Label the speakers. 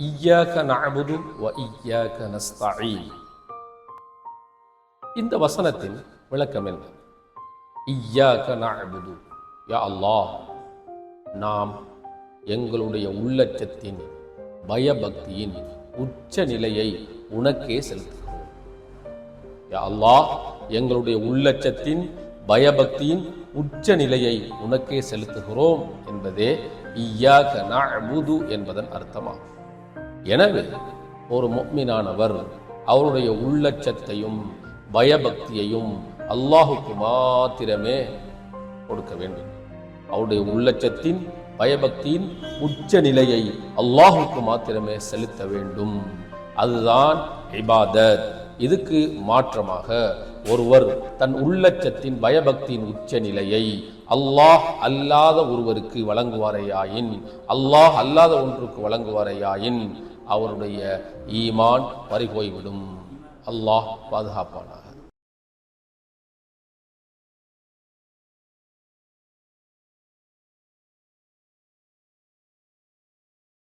Speaker 1: இய்யாக நஅபுது வ இய்யாக நஸ்தஈன் இந்த வசனத்தின் விளக்கம் என்ன? இய்யாக நஅபுது யா அல்லாஹ் நாம் எங்களுடைய உள்ளச்சத்தின் பயபக்தியின் உச்ச நிலையை உனக்கே செலுத்துகிறோம். யா அல்லாஹ் எங்களுடைய உள்ளச்சத்தின் பயபக்தியின் உச்ச நிலையை உனக்கே செலுத்துகிறோம் என்பதே ஐயாக நஅபுது என்பதன் அர்த்தமாகும். எனவே ஒரு மொக்மினானவர் அவருடைய உள்ளச்சத்தையும் பயபக்தியையும் அல்லாஹுக்கு மாத்திரமே கொடுக்க வேண்டும். அவருடைய உள்ளச்சத்தின் பயபக்தியின் உச்ச நிலையை அல்லாஹுக்கு மாத்திரமே செலுத்த வேண்டும். அதுதான் இபாதத். இதுக்கு மாற்றமாக ஒருவர் தன் உள்ளச்சத்தின் பயபக்தியின் உச்ச நிலையை அல்லாஹ் அல்லாத ஒருவருக்கு வழங்குவாரையாயின் அல்லாஹ் அல்லாத ஒன்றுக்கு வழங்குவாரையாயின் அவருடைய ஈமான் பறிபோய்விடும். அல்லாஹ் பாதுகாப்பானார்